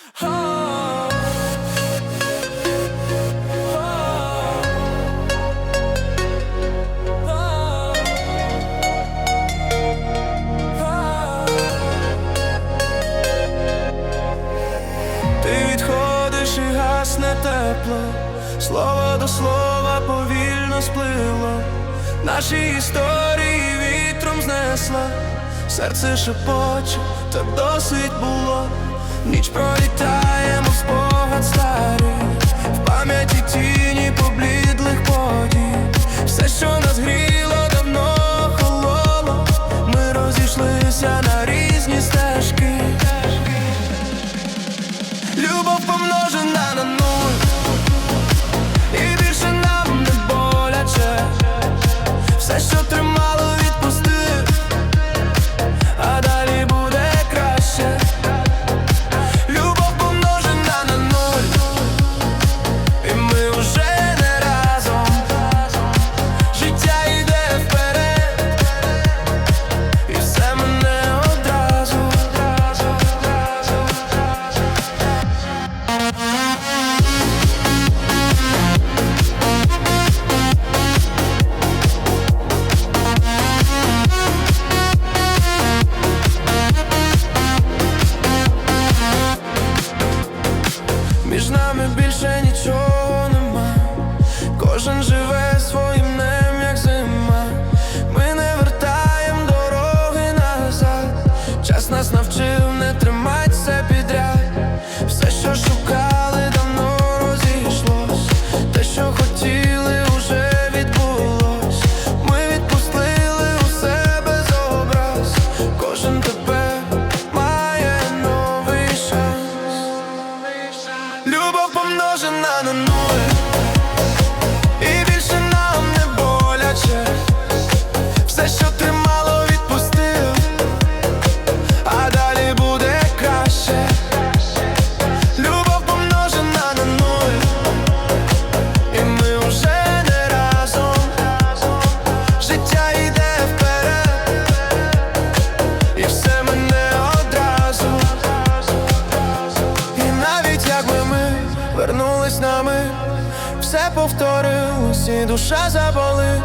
Ти відходиш, і Гасне тепло, слово до слова повільно сплило, наші історії вітром знесла, серце шепоче, так досить було ніч пролітає, мов спор. нас З нами, все повторилось, і душа заболить,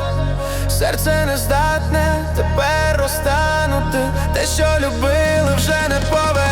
серце не здатне, тепер розтанути, те, що любили, вже не пове.